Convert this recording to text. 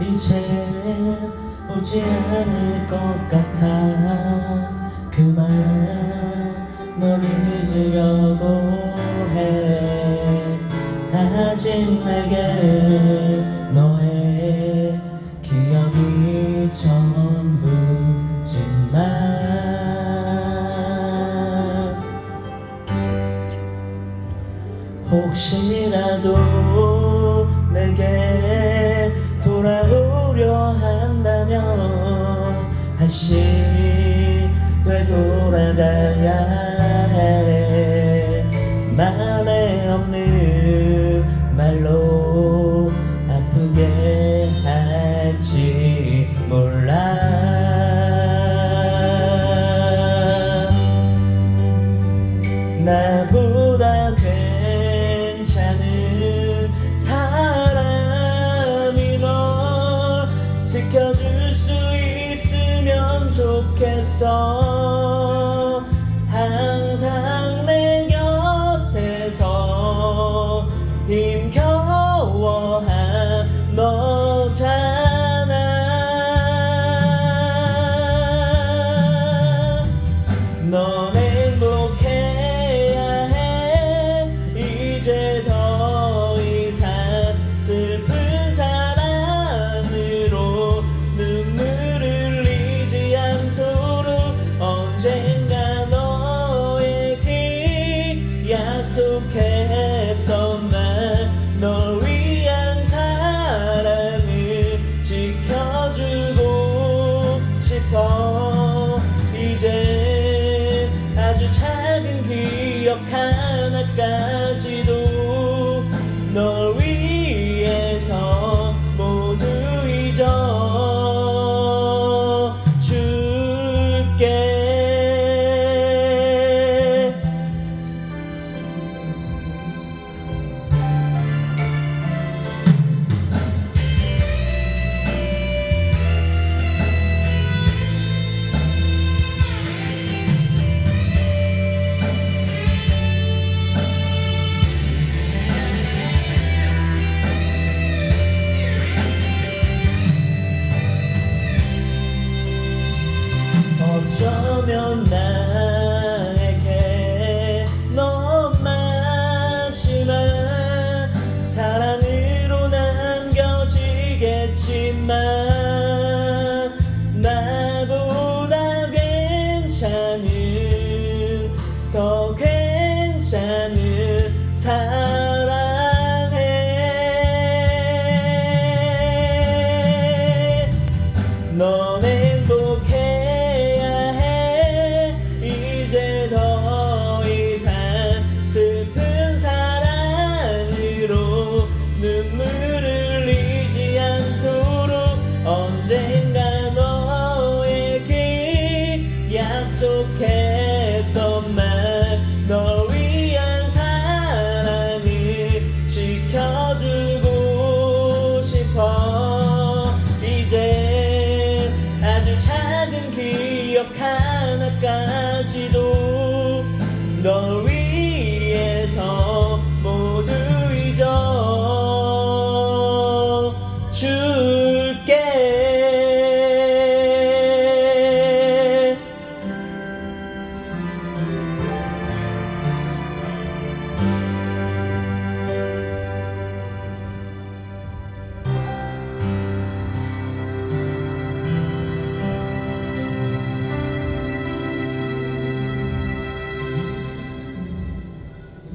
기다려도 이제 오지 않을 것 같아. 그만 널 잊으려고 해. 아직 내게 너의 기억이 전부지만 혹시라도 내게 다시 되돌아가야 해. 맘에 없는 말로 아프게 좋겠어. 항상 약속했던 날널 위한 사랑을 지켜주고 싶어. 이제 아주 작은 기억 하나까지도 어쩌면 나에게 심한 사랑으로 남겨지겠지만 나보다 괜찮은 더 괜찮은 사랑해. 너 약속했던 말 너 위한 사랑을 지켜주고 싶어. 이제 아주 작은 기억 하나까지도 너 위해서 모두 잊어 줄게.